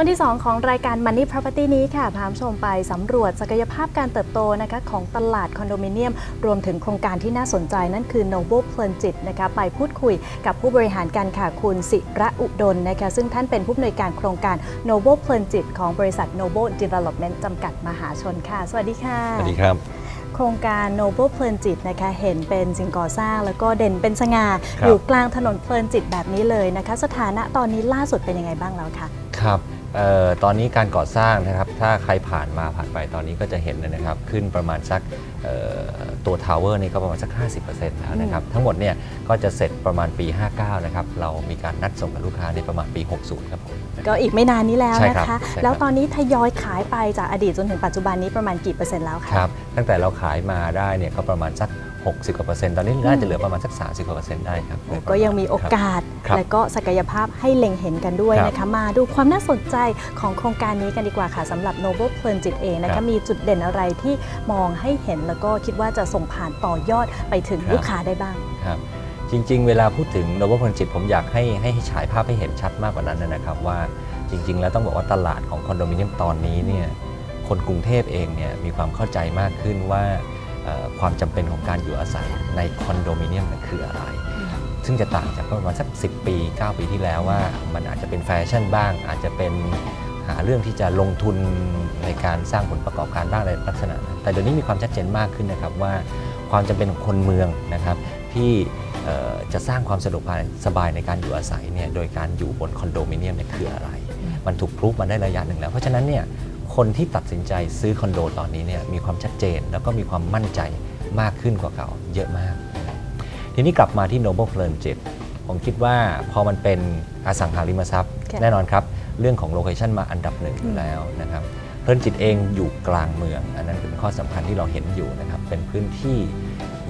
ช่วงที่ 2 ของรายการ Money Property นี้ค่ะพาคุณผู้ชมไปสำรวจศักยภาพการเติบโตนะคะของตลาดคอนโดมิเนียม รวมถึงโครงการที่น่าสนใจนั่นคือ Noble เพลินจิตนะคะไปพูดคุยกับผู้บริหารกันค่ะคุณสิระอุดลนะคะซึ่งท่านเป็นผู้อำนวยการโครงการ Noble เพลินจิตของบริษัท Noble Development จำกัดมหาชนค่ะ สวัสดีค่ะ สวัสดีครับโครงการ Noble เพลินจิตนะคะเห็นเป็นสิ่งก่อสร้าง แล้วก็เด่นเป็นสง่าครับอยู่กลางถนนเพลินจิตแบบนี้เลยนะคะ สถานะตอนนี้ล่าสุดเป็นยังไงบ้างแล้วคะครับเอ่อตอนนี้การก่อสร้างนะครับถ้าใครผ่านมาผ่านไปตอนนี้ก็จะเห็นเลยนะครับขึ้นประมาณสักเอ่อตัวทาวเวอร์นี่ก็ประมาณสัก 50%แล้วนะครับทั้งหมดเนี่ยก็จะเสร็จประมาณปี 59 นะครับเรามีการนัดส่งกับลูกค้าในประมาณปี 60 ครับผมก็อีกไม่นานนี้แล้วใช่นะครับคะใช่ครับแล้วตอนนี้ทยอยขายไปจากอดีตจนถึงปัจจุบันนี้ประมาณกี่เปอร์เซ็นต์แล้วคะครับตั้งแต่เราขายมาได้เนี่ยก็ประมาณสัก 60กว่าเปอร์เซ็นต์ตอนนี้น่าจะเหลือประมาณสัก 30กว่าเปอร์เซ็นต์ได้ครับโอ้ก็ยังมีโอกาสครับและก็ศักยภาพให้เล็งเห็นกันด้วยครับนะคะมาดูความน่าสนใจของโครงการนี้กันดีกว่าค่ะสำหรับ Noble เพลินจิตเองนะครัคะบมีจุดเด่นอะไรที่มองให้เห็นแล้วก็คิดว่าจะส่งผ่านต่อยอดไปถึงครับลูกค้าได้บ้างครับจริง ๆ เวลาพูดถึงโนเบิลพลจิตผมอยากให้ให้ฉายภาพให้เห็นชัดมากกว่านั้นนะครับว่าจริง ๆ แล้วต้องบอกว่าตลาดของคอนโดมิเนียมตอนนี้เนี่ยคนกรุงเทพเองเนี่ยมีความเข้าใจมากขึ้นว่าเอ่อ ความจำเป็นของการอยู่อาศัยในคอนโดมิเนียมนั้นคืออะไร ซึ่งจะต่างจากเมื่อประมาณสัก 10 ปี 9 ปีที่แล้วว่ามันอาจจะเป็นแฟชั่นบ้าง อาจจะเป็นหาเรื่องที่จะลงทุนในการสร้างผลประกอบการบ้างในลักษณะนั้นแต่เดี๋ยวนี้มีความชัดเจนมากขึ้นนะครับว่าความจำเป็นของคนเมืองนะครับที่เอ่อจะสร้างความสะดวกสบายในการอยู่อาศัยเนี่ยโดยการอยู่บนคอนโดมิเนียมเนี่ยคืออะไร มันถูกพรูฟมาได้ระยะหนึ่งแล้ว เพราะฉะนั้นเนี่ย คนที่ตัดสินใจซื้อคอนโดตอนนี้เนี่ยมีความชัดเจน แล้วก็มีความมั่นใจมากขึ้นกว่าเก่าเยอะมากนะครับทีนี้กลับมาที่ Noble เพลินจิตผมคิดว่าพอมันเป็นอสังหาริมทรัพย์ค่ะแน่นอนครับ เรื่องของโลเคชันมาอันดับหนึ่งอยู่แล้วนะครับเพลินจิตเองอยู่กลางเมือง อันนั้นเป็นข้อสำคัญที่เราเห็นอยู่นะครับเป็นพื้นที่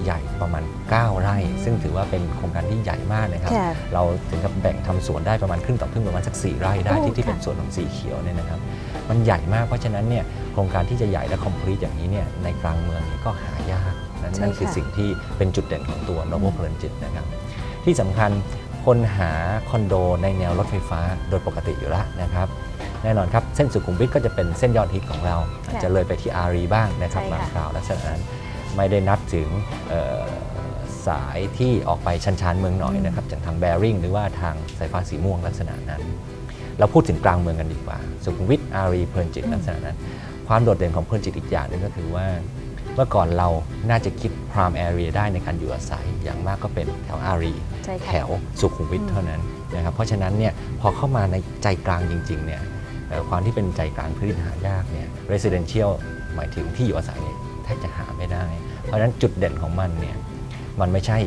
ใหญ่ประมาณ 9 ไร่ ซึ่งถือว่าเป็นโครงการที่ใหญ่มากนะครับค่ะเราถึงกับแบ่งทำสวนได้ประมาณครึ่งต่อครึ่งประมาณสัก 4 ไร่ได้โอ้ที่ที่ค่ะเป็นสวนของสีเขียวเนี่ยนะครับ มันใหญ่มากเพราะฉะนั้นเนี่ยโครงการที่จะใหญ่และคอมพลีทอย่างนี้เนี่ยในกลางเมืองเนี่ยก็หายากนั่นใช่นั่นคือค่ะสิ่งที่เป็นจุดเด่นของตัวโนโบเพลินจิตนะครับ ที่สำคัญคนหาคอนโดในแนวรถไฟฟ้าโดยปกติอยู่แล้วนะครับแน่นอนครับ เส้นสุขุมวิทก็จะเป็นเส้นยอดฮิตของเราอาจจะเลยไปที่อารีบ้างนะครับใช่บางค่ะคราวลักษณะนั้นไม่ได้นัดถึงเอ่อสายที่ออกไปชันชานเมืองหน่อยนะครับจากทางแบริ่งหรือว่าทางสายฟ้าสีม่วงลักษณะนั้น เราพูดถึงกลางเมืองกันดีกว่า สุขุมวิทอารีเพลินจิตอืมลักษณะนั้น ความโดดเด่นของเพลินจิตอีกอย่างหนึงก็คือว่า เมื่อก่อนเราน่าจะคิดพรามแอเรียได้ในการอยู่อาศัยอย่างมากก็เป็นแถวอารีใช่แถค่ะวสุขุมวิทอืมเท่านั้นนะครับเพราะฉะนั้นเนี่ยพอเข้ามาในใจกลางจริงๆเนี่ยเอ่อความที่เป็นใจกลางพื้นที่หายากเนี่ย residential หมายถึงที่อยู่อาศัยเนี่ยแทบจะหาไม่ได้ เพราะฉะนั้นจุดเด่นของมันเนี่ยมันไม่ใช่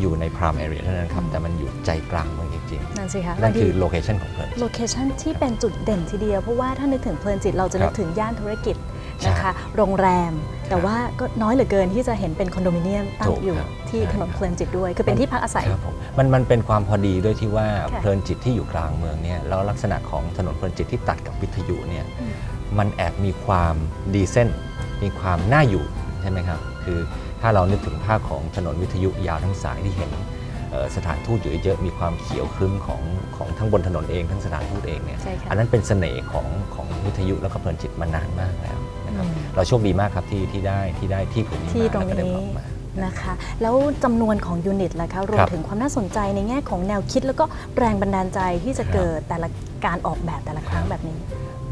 อยู่ใน prime area เท่านั้นครับ แต่มันอยู่ใจกลางเมืองจริงนั่นสิคะๆ นั่นคือ location ของเพลิน โลเคชันที่เป็นจุดเด่นทีเดียว เพราะว่าถ้านึกถึงเพลินจิตเราจะนึกครับถึงย่านธุรกิจใช่นะคะ โรงแรม แต่ครับว่าก็น้อยเหลือเกินที่จะเห็นเป็นคอนโดมิเนียมตั้ถูงกอยู่ครับที่ใช่ถนนครับ เพลินจิตด้วย คือเป็นที่พักอาศัย ครับผมมันมันเป็นความพอดีด้วยที่ว่าค่ะเพลินจิตที่อยู่กลางเมืองเนี่ยแล้วลักษณะของถนนเพลินจิตที่ตัดกับวิทยุเนี่ยอืม มันแอบมีความดีเซนมีความน่าอยู่ใช่ไหมครับ คือ ถ้าเรานึกถึงภาพของถนนวิทยุยาวทั้งสายที่เห็นเอ่อสถานทูตอยู่เยอะๆมีความเขียวครึ้มของของทั้งบนถนนเองทั้งสถานทูตเองเนี่ยใช่ค่ะอันนั้นเป็นเสน่ห์ของของวิทยุแล้วก็เพลินจิตมานานมากแล้วนะครับอืมเราโชคดีมากครับที่ที่ได้ที่ได้ที่ผืนนี้ที่มาตรงแล้วก็ได้นี้ออกมานะคะแล้วจำนวนของยูนิตล่ะคะรวมครับถึงความน่าสนใจในแง่ของแนวคิด แล้วก็แรงบันดาลใจที่จะครับเกิดแต่ละการออกแบบแต่ละครั้งครับแบบนี้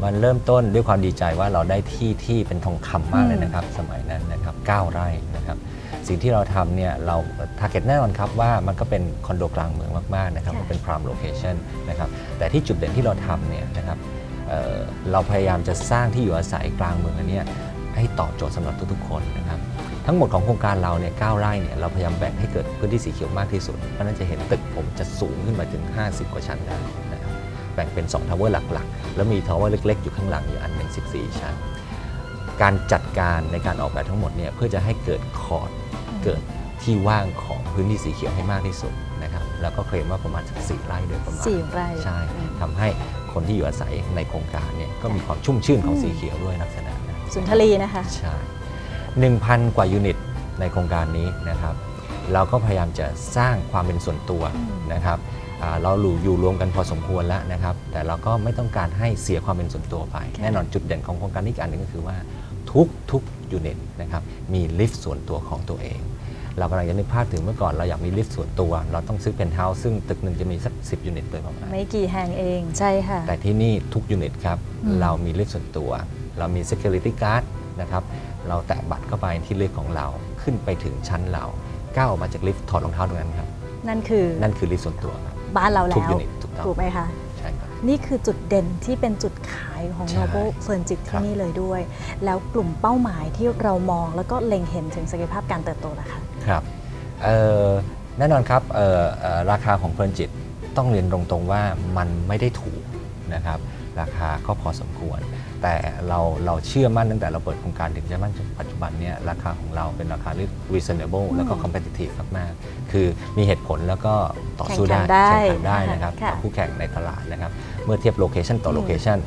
มันเริ่มต้นด้วยความดีใจว่าเราได้ที่ที่เป็นทองคำมากเลยอืมนะครับ สมัยนั้นนะครับ9ไร่นะครับสิ่งที่เราทำเนี่ยเราทาร์เก็ตแน่นอนครับว่ามันก็เป็นคอนโดกลางเมืองมากๆนะครับมันเป็นพรามโลเคชันนะครับแต่ที่จุดเด่นที่เราทำเนี่ยนะครับเอ่อเราพยายามจะสร้างที่อยู่อาศัยกลางเมืองอันเนี้ยให้ตอบโจทย์สำหรับทุกๆคนนะครับทั้งหมดของโครงการเราเนี่ย9ไร่เนี่ยเราพยายามแบ่งให้เกิดพื้นที่สีเขียวมากที่สุด เพราะฉะนั้นจะเห็นตึกผมจะสูงขึ้นมาถึง 50 กว่าชั้นได้นะครับ แบ่งเป็น 2 ทาวเวอร์หลักๆ แล้วมีทาวเวอร์เล็ก ๆ อยู่ข้างหลังอยู่อันหนึ่ง14 ชั้น การจัดการในการออกแบบทั้งหมดเนี่ยเพื่อจะให้เกิดคอร์ดเกิดที่ว่างของพื้นที่สีเขียวให้มากที่สุดนะครับแล้วก็เคลมว่าประมาณสักสี่ไร่โดยประมาณสี่ไร่ใช่อืมทำให้คนที่อยู่อาศัยในโครงการเนี่ยก็มีความชุ่มชื่นของสีเขียวด้วยลักษณะนั้นสุนทรีนะคะใช่1,000กว่ายูนิตในโครงการนี้นะครับ เราก็พยายามจะสร้างความเป็นส่วนตัวอืมนะครับอ่า เราอยู่อยู่รวมกันพอสมควรแล้วนะครับ แต่เราก็ไม่ต้องการให้เสียความเป็นส่วนตัวไปค่ะแน่นอนจุดเด่นของโครงการนี้อีกอันหนึงก็คือว่าทุกทุกยูนิตนะครับมีลิฟต์ส่วนตัวของตัวเอง เรากำลังจะนึกภาพถึงเมื่อก่อนเราอยากมีลิฟต์ส่วนตัว เราต้องซื้อเป็นเฮาส์ซึ่งตึกหนึ่งจะมีสัก10ยูนิตโดยประมาณไม่กี่แห่งเองใช่ค่ะ แต่ที่นี่ทุกยูนิตครับอืมเรามีลิฟต์ส่วนตัว เรามี Security Guard นะครับเราแตะบัตรเข้าไปที่ลิฟต์ของเราขึ้นไปถึงชั้นเราก้าวออกมาจากลิฟต์ถอดรองเท้าตรงนั้นครับนั่นคือนั่นคือลิฟต์ส่วนตัวครับ บ้านเราทุกแล้วยูนิตถูกต้องถูกไหมคะ ใช่ครับ นี่คือจุดเด่นที่เป็นจุดขายของ ใช่ Noble f u r n i t ครัที่บนี่เลยด้วย แล้วกลุ่มเป้าหมายที่เรามองแล้วก็เล็งเห็นถึงศักยภาพการเติบโตนะคะ ครับเอ่อแน่นอนครับเอ่อเอ่อราคาของเพลินจิตต้องเรียนตรงๆว่ามันไม่ได้ถูกนะครับ ราคาก็พอสมควร แต่เราเราเชื่อมั่นตั้งแต่เราเปิดโครงการถึงจะมั่นจนปัจจุบันเนี่ยราคาของเราเป็นราคาที่ reasonable แล้วก็อืม competitive มากๆ คือมีเหตุผลแล้วก็ต่อสู้ได้แข่แข่งงขัขันนได้ได้นะครับค่ะกับคู่แข่งในตลาดนะครับ เมื่อเทียบโลเคชันต่ออืมโลเคชัน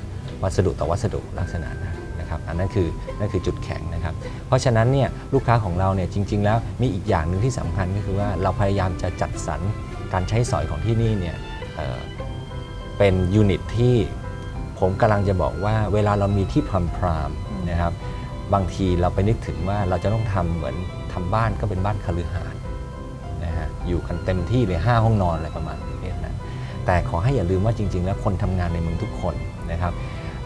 วัสดุต่อวัสดุลักษณะนั้นนะครับอันนั้นคือนั่นคือจุดแข็งนะครับ เพราะฉะนั้นเนี่ยลูกค้าของเราเนี่ยจริง ๆ แล้วมีอีกอย่างหนึ่งที่สำคัญก็คือว่าเราพยายามจะจัดสรรการใช้สอยของที่นี่เนี่ยเอ่อเป็นยูนิตที่ ผมกำลังจะบอกว่าเวลาเรามีที่พรามพรามๆอืมนะครับ บางทีเราไปนึกถึงว่าเราจะต้องทำเหมือนทำบ้านก็เป็นบ้านคฤหาสน์นะฮะอยู่กันเต็มที่เลยห้าห้องนอนอะไรประมาณนี้นะแต่ขอให้อย่าลืมว่าจริง ๆ แล้วคนทำงานในเมืองทุกคนนะครับ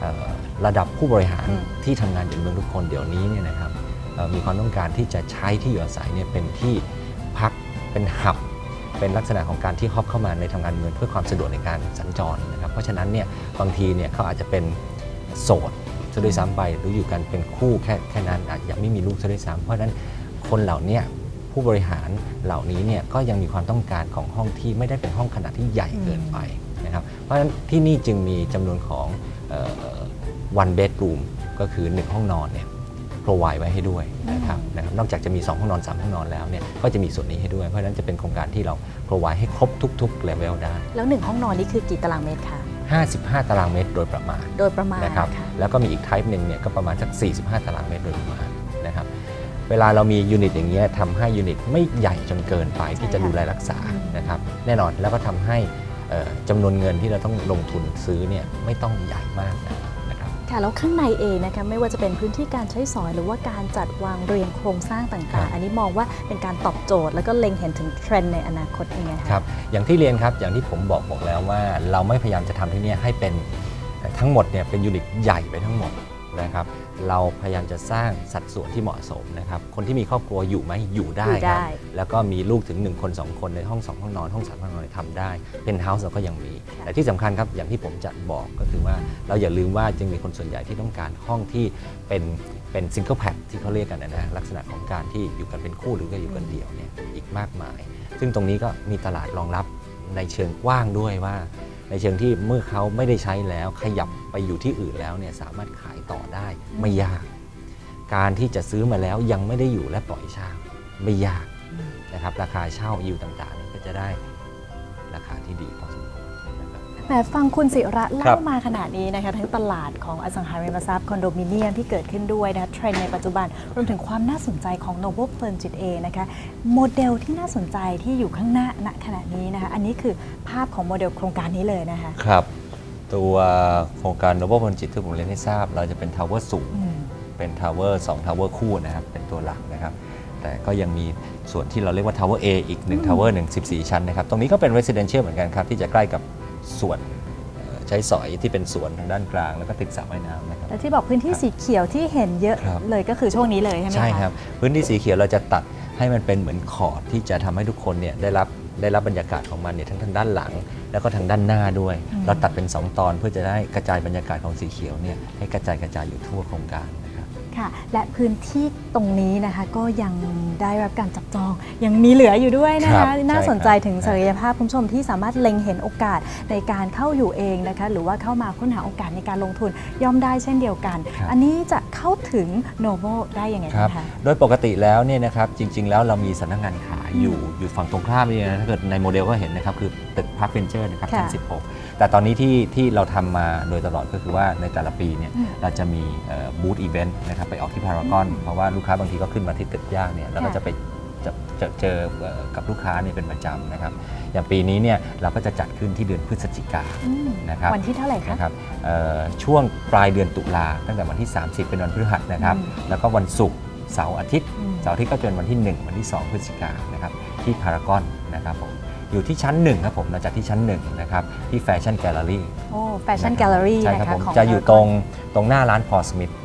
เอ่อระดับผู้บริหารอืมที่ทำงานอยู่ในเมืองทุกคนเดี๋ยวนี้เนี่ยนะครับเอ่อมีความต้องการที่จะใช้ที่อยู่อาศัยเนี่ยเป็นที่พักเป็นหับ เป็นลักษณะของการที่ฮอปเข้ามาในทำงานเมืองเพื่อความสะดวกในการสัญจรนะครับ เพราะฉะนั้นเนี่ยบางทีเนี่ยเขาอาจจะเป็นโสดซะด้วยซ้ำไปหรืออยู่กันเป็นคู่แค่แค่นั้นอาจจะยังไม่มีลูกซะด้วยซ้ำเพราะฉะนั้นคนเหล่านี้ผู้บริหารเหล่านี้เนี่ยก็ยังมีความต้องการของห้องที่ไม่ได้เป็นห้องขนาดที่ใหญ่เกินไปนะครับเพราะฉะนั้นที่นี่จึงมีจำนวนของ one bedroom ก็คือ 1 ห้องนอนเนี่ย provide ไว้ให้ด้วยนะครับนะครับนอกจากจะมี 2 ห้องนอน 3 ห้องนอนแล้วเนี่ยก็จะมีส่วนนี้ให้ด้วย เพราะฉะนั้นจะเป็นโครงการที่เรา provide ให้ครบทุกๆ level ได้ แล้วหนึ่งห้องนอนนี่คือกี่ตารางเมตรคะ 55 ตารางเมตรโดยประมาณโดยประมาณนะครับค่ะแล้วก็มีอีก type หนึ่งเนี่ยก็ประมาณสัก 45 ตารางเมตรโดยประมาณนะครับเวลาเรามียูนิตอย่างเงี้ยทำให้ยูนิตไม่ใหญ่จนเกินไปที่จะใช่ค่ะดูแลรักษาอืมนะครับแน่นอนแล้วก็ทำให้เอ่อจำนวนเงินที่เราต้องลงทุนซื้อเนี่ยไม่ต้องใหญ่มากนะนะ ค่ะแล้วข้างในเองนะคะไม่ว่าจะเป็นพื้นที่การใช้สอยหรือว่าการจัดวางเรียงโครงสร้างต่างๆ อันนี้มองว่าเป็นการตอบโจทย์ แล้วก็เล็งเห็นถึงเทรนด์ในอนาคตยังไงคะ ครับอย่างที่เรียนครับอย่างที่ผมบอกบอกแล้วว่า เราไม่พยายามจะทำที่เนี่ยให้เป็นทั้งหมดเนี่ยเป็นยูนิตใหญ่ไปทั้งหมด นะครับ เราพยายามจะสร้างสัดส่วนที่เหมาะสมนะครับ คนที่มีครอบครัวอยู่ไหมอยู่ได้อยู่คได้รับแล้วก็มีลูกถึง 1 คน 2 คนในห้อง 2 ห้องนอน ห้อง3ห้องนอนทำได้ เป็นเฮาส์เราก็ยังมี แต่ที่สำคัญครับ อย่างที่ผมจะบอกก็คือว่าเราอย่าลืมว่าจึงมีคนส่วนใหญ่ที่ต้องการห้องที่เป็นเป็นซิงเกิลแพดที่เขาเรียกกันนะฮะลักษณะของการที่อยู่กันเป็นคู่หรือก็อยู่กันเดี่ยวเนี่ยอีกมากมาย ซึ่งตรงนี้ก็มีตลาดรองรับในเชิงกว้างด้วยว่า ในเชิงที่เมื่อเขาไม่ได้ใช้แล้วขยับไปอยู่ที่อื่นแล้วเนี่ยสามารถขายต่อได้ไม่ยาก การที่จะซื้อมาแล้วยังไม่ได้อยู่และปล่อยเช่าไม่ยากนะครับราคาเช่าอยู่ต่างๆนี่ก็จะได้ราคาที่ดีพอ แหมฟังคุณศิระครัเล่าบมาขนาดนี้นะคะทั้งตลาดของอสังหาริมทรัพย์คอนโดมิเนียมที่เกิดขึ้นด้วยนะคะเทรนด์ในปัจจุบันรวมถึงความน่าสนใจของ Noble p l a n จิตเองนะคะโมเดลที่น่าสนใจที่อยู่ข้างหน้าณขณะนี้นะคะอันนี้คือภาพของโมเดลโครงการนี้เลยนะคะครับตัวโครงการ Noble พลจิตที่ผมเรียนให้ทราบ เราจะเป็นทาวเวอร์สูงอืมเป็นทาวเวอร์2ทาวเวอร์คู่นะครับเป็นตัวหลักนะครับแต่ก็ยังมีส่วนที่เราเรียกว่าทาวเวอร์ A อีก1ทาวเวอร์1 14ชั้นนะครับตรงนี้ก็เป็น Residential เหมือนกันครับที่จะใกล้กับ ส่วนเอ่อใช้สอยที่เป็นสวนทางด้านกลาง แล้วก็ติดสระว่ายน้ำนะครับและที่บอกพื้นที่สีเขียวที่เห็นเยอะครับ เลยก็คือช่วงนี้เลยใช่ไหมคะ ใช่ครับ พื้นที่สีเขียวเราจะตัดให้มันเป็นเหมือนขอดที่จะทำให้ทุกคนเนี่ยได้รับได้รับบรรยากาศของมันเนี่ยทั้งทางด้านหลัง แล้วก็ทางด้านหน้าด้วย อืม เราตัดเป็น 2 ตอนเพื่อจะได้กระจายบรรยากาศของสีเขียวเนี่ยให้กระจายกระจายอยู่ทั่วโครงการนะครับ ค่ะ และพื้นที่ตรงนี้นะคะก็ยังได้รับการจับจอง ยังมีเหลืออยู่ด้วยนะครัคะ บน่าสนใจใช่ครับถึงศักยภาพคุณผู้ชมที่สามารถเล็งเห็นโอกาสในการเข้าอยู่เองนะคะ หรือว่าเข้ามาค้นหาโอกาสในการลงทุนย่อมได้เช่นเดียวกัน ครับ อันนี้จะ เข้าถึงโนโ e ได้ยังไงครับบ้างคะ โดยปกติแล้วเนี่ยนะครับจริง ๆ แล้วเรามีสำนักงานขายอยู่อยู่ฝั่งตรงข้ามนี่นะถ้าเกิดในโมเดลก็เห็นนะครับคือตึกพาร์คเวนเจอร์นะครับค่ะชั้น 16 แต่ตอนนี้ที่ที่เราทำมาโดยตลอดก็คือว่าในแต่ละปีเนี่ยอืมเราจะมีบูธอีเวนต์นะครับไปออกที่พารากอน เพราะว่าลูกค้าบางทีก็ขึ้นมาที่ตึกย่างเนี่ยแล้วก็ค่ะ จะไป จะจะเจอเอ่อกับลูกค้าเนี่ยเป็นประจำนะครับ อย่างปีนี้เนี่ยเราก็จะจัดขึ้นที่เดือนพฤศจิกาอืมนะครับวันที่เท่าไหร่คะ นะครับเอ่อช่วงปลายเดือนตุลาตั้งแต่วันที่ 30 เป็นวันพฤหัสนะครับ อืม แล้วก็วันศุกร์เสาร์อาทิตย์ อืม เสาร์อาทิตย์ก็จะเป็นวันที่ 1 วันที่ 2 พฤศจิกายนนะครับที่พารากอนนะครับผมอยู่ที่ชั้น 1 ครับผมเราจัดที่ชั้น 1 นะครับ ที่แฟชั่นแกลเลอรี่โอ้แฟชั่นแกลเลอรี่ใช่นะครับคะผม ของ จะอยู่ตรงตรงหน้าร้านพอสมิธถ้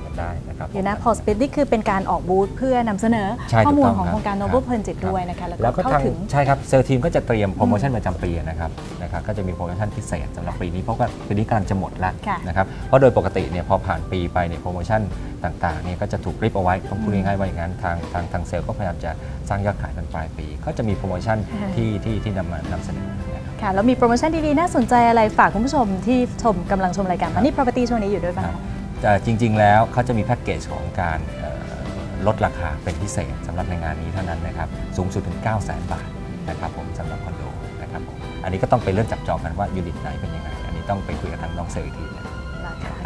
าเกิดค่ะจำกันได้นะครับอยู่นะผมพอสปิดนี่คือเป็นการออกบูธเพื่อนำเสนอใช่ข้อมูลถูกต้องของครับโครงการครับ Noble p l a n จิตด้วยนะคะแล้แล้ววก็ก็เข้าทางถึงใช่ครับเซลล์ทีมก็จะเตรียมโปรโมชั่นประจำปีนะครับนะครับก็จะมีโปรโมชั่นพิเศษสำหรับปีนี้เพราะว่าปีนี้กำลังจะหมดแล้วค่ะนะครับเพราะโดยปกติเนี่ยพอผ่านปีไปเนี่ยโปรโมชั่นต่างๆเนี่ยก็จะถูกริบเอาไว้ต้องพูดง่ายๆว่าอย่างนั้นทางทางทางเซลล์ก็พยายามจะสร้างยอดขายกันปลายปี ก็จะมีโปรโมชั่นอ่าที่ที่ที่นำมานำเสนอนะครับค่ะแล้วมีโปรโมชั่นดีๆ น่าสนใจอะไรฝากคุณผู้ชมที่ชมกำลังชมรายการ Money Property ช่วงนี้อยู่ด้วยบ้างครับคะ แต่จริง ๆ แล้วเขาจะมีแพ็กเกจของการลดราคาเป็นพิเศษสำหรับในงานนี้เท่านั้นนะครับสูงสุดถึง 9 0 0 0 0 0 บาทนะครับผมสำหรับคอนโดนะครับผมอันนี้ก็ต้องไปเลือกจับจองกันว่ายูนิตไหนเป็นยังไง อันนี้ต้องไปคุยกับทางน้องเซลล์อีกทีนะ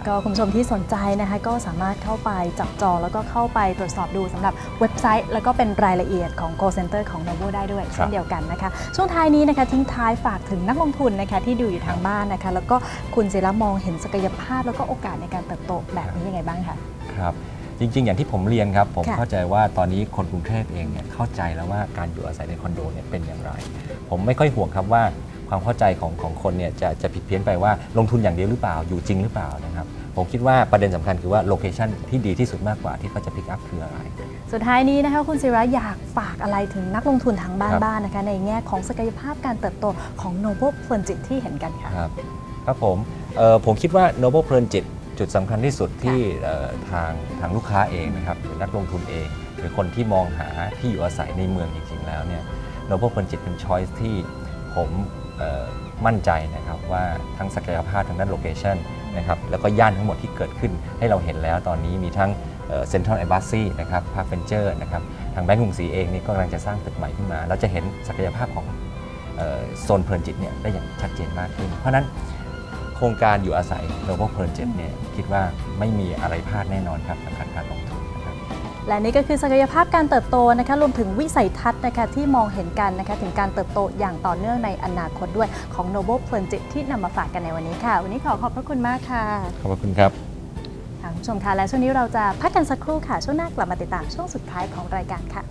ก็คุณผู้ชมที่สนใจนะคะก็สามารถเข้าไปจับจองแล้วก็เข้าไปตรวจสอบดูสำหรับเว็บไซต์ แล้วก็เป็นรายละเอียดของ call center ของ Novo ได้ด้วยครับเช่นเดียวกันนะคะ ช่วงท้ายนี้นะคะทิ้งท้ายฝากถึงนักลงทุนนะคะที่ดูอยู่ทางบ้านนะคะ แล้วก็คุณศิระมองเห็นศักยภาพ แล้วก็โอกาสในการเติบโตแบบนี้ยังไงบ้างคะครับจริง ๆ อย่างที่ผมเรียนครับ ผมค่ะเข้าใจว่าตอนนี้คนกรุงเทพเองเนี่ยเข้าใจแล้วว่าการอยู่อาศัยในคอนโดเนี่ยเป็นอย่างไร ผมไม่ค่อยห่วงครับว่า ความเข้าใจของของคนเนี่ยจะจะผิดเพี้ยนไปว่าลงทุนอย่างเดียวหรือเปล่าอยู่จริงหรือเปล่านะครับผมคิดว่าประเด็นสำคัญคือว่าโลเคชันที่ดีที่สุดมากกว่าที่เขาจะพิกอัพคืออะไร สุดท้ายนี้นะคะคุณศิระอยากฝากอะไรถึงนักลงทุนทางบ้านครับบ้านนะคะในแง่ของศักยภาพการเติบโตของ Noble p l a n จิตที่เห็นกันค่ะครับครับผมเอ่อผมคิดว่า Noble เพลินจิตจุดสำคัญที่สุดที่เอ่อทางทางลูกค้าเองนะครับหรือนักลงทุนเอง หรือคนที่มองหาที่อยู่อาศัยในเมืองจริงๆแล้วเนี่ย Noble เพลินจิตเป็นช้อยส์ที่ผมเอ่อ มั่นใจนะครับว่าทั้งศักยภาพทางด้านโลเคชันนะครับแล้วก็ย่านทั้งหมดที่เกิดขึ้นให้เราเห็นแล้วตอนนี้มีทั้งเซ็นทรัลไอบัสซี่นะครับพาร์คเฟนเจอร์นะครับทางแบงก์กรุงศรีเองนี่ก็กำลังจะสร้างตึกใหม่ขึ้นมา เราจะเห็นศักยภาพของโซนเพลินจิตเนี่ยได้อย่างชัดเจนมากขึ้น เพราะนั้นโครงการอยู่อาศัย Noble เพลินจิตเนี่ยคิดว่าไม่มีอะไรพลาดแน่นอนครับกับการการลงทุน และนี่ก็คือศักยภาพการเติบโตนะคะรวมถึงวิสัยทัศน์นะคะที่มองเห็นกันนะคะถึงการเติบโตอย่างต่อเนื่องในอนาคตด้วยของ Noble p l a n จิตที่นำมาฝากกันในวันนี้ค่ะ วันนี้ขอขอบพระคุณมากค่ะขอบคุณครับค่ะคุณผู้ชมคะและช่วงนี้เราจะพักกันสักครู่ค่ะ ช่วงหน้ากลับมาติดตามช่วงสุดท้ายของรายการค่ะ